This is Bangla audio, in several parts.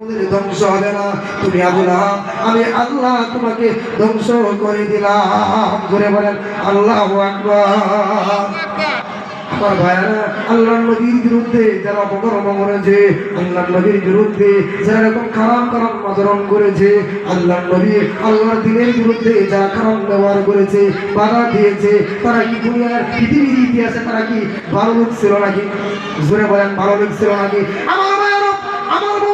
ধ্বংস হবে না। তুমি আল্লাহ আমি আল্লাহ তোমাকে ধ্বংস করে দিলাম। ধরে বলেন, আল্লাহ যারা খারাপ খারাপ করেছে আল্লাহ দিনের বিরুদ্ধে খারাপ ব্যবহার করেছে তারা কি তারা কি ভালো লোক ছিল নাকি? জোরে বলেন, ভালো লোক নাকি? আমার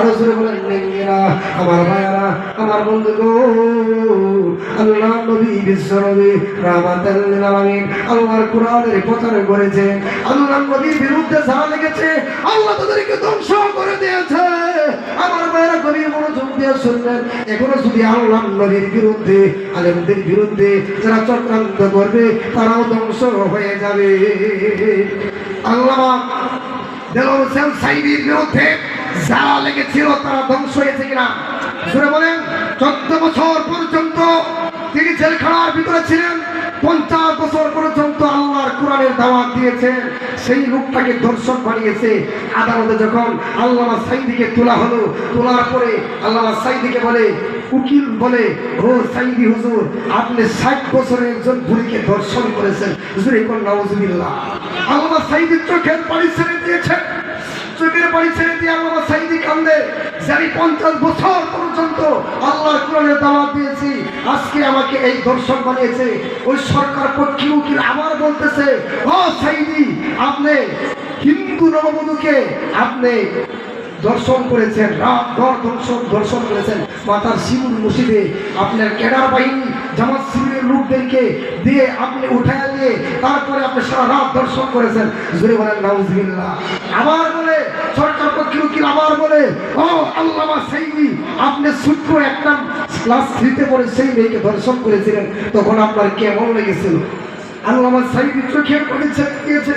আরও জোরে বলেন নেঙ্গিরা আমার ভাইয়ারা আমার বন্ধু গো আল্লাহ নবী বিশ্ব নবী রাহমাতাল্লিল আলামিন আল্লাহর কোরআনের প্রচার করেছে, আল্লাহ নবীর বিরুদ্ধে যারা লেগেছে আল্লাহ তাদেরকে ধ্বংস করে দিয়েছে। আমার ভাইয়ারা গভীর মনোযোগ দিয়ে শুনবেন এখনও যদি আল্লাহ নবীর বিরুদ্ধে, আলেমদের বিরুদ্ধে যারা চক্রান্ত করবে, তারাও ধ্বংস হয়ে যাবে। আল্লাহ দেলোর হোসেন সাইদির বিরুদ্ধে যারা লেগেছিল তারা ধ্বংস হয়েছে কিনা? শুনে বলেন, চোদ্দ বছর পর্যন্ত তিনি জেলখানার ভিতরে ছিলেন, পঞ্চাশ বছর পর্যন্ত আল্লাহর কোরআনের দাওয়াত দিয়েছেন। সেই লোকটাকে দর্শক বানিয়েছে। আদালতে যখন আল্লামা সাইদিকে তোলা হলো, তোলার পরে আল্লামা সাইদিকে বলে, উকিল বলে, ও সাইদি হুজুর, আপনি ষাট বছরের একজন বুড়িকে দর্শন করেছেন। হুজুর এখন নওয়াজুবিল্লাহ আল্লামা সাইদির চোখের পানি ছেড়ে দিয়েছে। চোখের পানি ছেড়ে দিয়ে আল্লাহ সাইদি কান্দে। যে আমি পঞ্চাশ বছর পর্যন্ত আল্লাহর কোরআনের দাওয়াত দিয়েছি, আজকে আমাকে এই দর্শক বানিয়েছে। ওই সরকার পক্ষী উকিল আবার বলতেছে, ও সাইদি, আপনি হিন্দু নববধূকে আপনি দর্শন করেছেন, রাত দর দর্শন দর্শন করেছেন। মাতার শিবুর মসজিদে আপনার ক্যাডার বাহিনী জামাত শিবিরের লোকদেরকে দিয়ে আপনি উঠায় দিয়ে তারপরে আপনি সারা রাত দর্শন করেছেন। জুড়ে বলেন, নাউজবিল্লাহ। আবার বলে, সরকার পক্ষের আবার বলে, ও আল্লামা সেইদি, আপনি ছোট্ট একটা ক্লাস থ্রিতে পড়ে সেই মেয়েকে দর্শন করেছিলেন, তখন আপনার কেমন লেগেছিল? আল্লামা সাইদি চোখের পানি ছেড়ে দিয়েছে।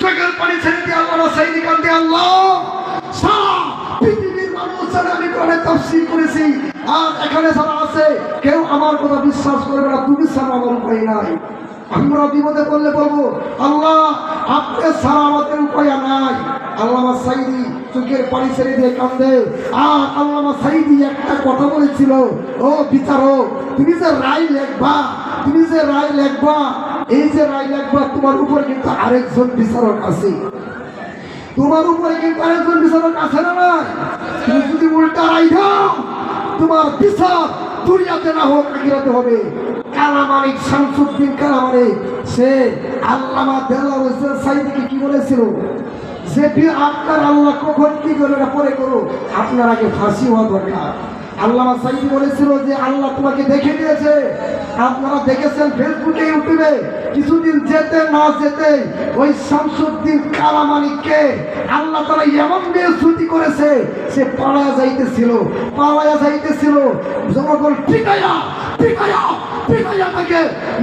চোখের পানি ছেড়ে দিয়ে আল্লামা সাইদি কান্দে আল্লাহ! তাফসীর করেছি। আর এখানে যারা আছে, কেউ আমার কথা বিশ্বাস করবে না তুমি ছাড়া আমার উপায় নাই। আমরা বিপদে পড়লে বলব, আল্লাহ, আপনি ছাড়া আমাদের উপায় নাই। আল্লামা সাইদি চোখের পানি ছেড়ে দিয়ে কান্দে। আর আল্লামা সাইদি একটা কথা বলেছিল, ও বিচারক, তুমি যে রায় লেখবা, তুমি যে রায় লেখবা, এই যে রায় লেখবা, তোমার উপরে কিন্তু আরেকজন বিচারক আছে। তোমার উপরে কিন্তু আরেকজন বিচারক আছে না না তুমি যদি উল্টা রায় দাও, তোমার বিচার দুনিয়াতে না হোক, আখিরাতে হবে। কালামানিক শামসুদ্দিন কালামানিক সে আল্লামা দেল্লা হোসেন সাইদিকে কি বলেছিল? যে আপনার আল্লাহ কখন কি করবে না পরে করো, আপনার আগে ফাঁসি হওয়া দরকার। আল্লামা সাইদি বলেছিল যে আল্লাহ তোমাকে দেখে দিয়েছে। আপনারা দেখেছেন ফেসবুকে ইউটিউবে কিছুদিন যেতে না যেতে ওই শামসুদ্দিন কালামানিককে আল্লাহ তারা এমন বিয়ে শ্রুতি করেছে, সে পালায়া যাইতেছিল পালায়া যাইতেছিল, জনগণ পিটাইয়া পিটাইয়া পিটাইয়া তাকে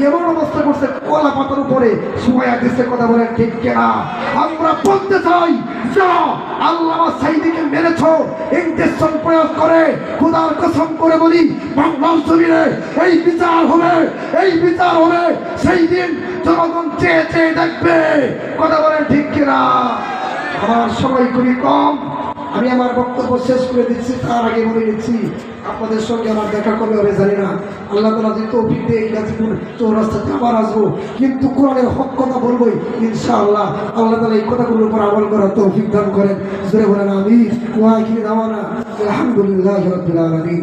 এমন অবস্থা করছে, কলা পাতার উপরে শুয়াইয়া দিচ্ছে কথা বলে ঠিক কেনা? আমরা বলতে চাই যারা আল্লামা সাইদিকে মেরেছ ইন্টেনশন প্রয়োগ করে, খুদার কসম করে বলি, বাংলার জমিনে এই বিচার হবে, এই বিচার হবে, সেই দিন জনগণ চেয়ে চেয়ে দেখবে, কথা বলেন ঠিক কিনা? আমার সময় খুবই কম। আমি আমার বক্তব্য শেষ করে দিচ্ছি, তার আগে বলে দিচ্ছি আপনাদের সঙ্গে আমার দেখা করবে হবে, জানি না। আল্লাহ তালা যে তৌফিক দিয়ে, গাজীপুর চৌরাস্তাতে আবার আসব। কিন্তু কোরআনের হক কথা বলবোই, ইনশাআল্লাহ। আল্লাহ তালা এই কথাগুলোর উপর আমল করার তৌফিক দান করেন। জোরে বলেন আমি ওয়াকিল দাওয়ানা। আলহামদুলিল্লাহ রবিল আলমী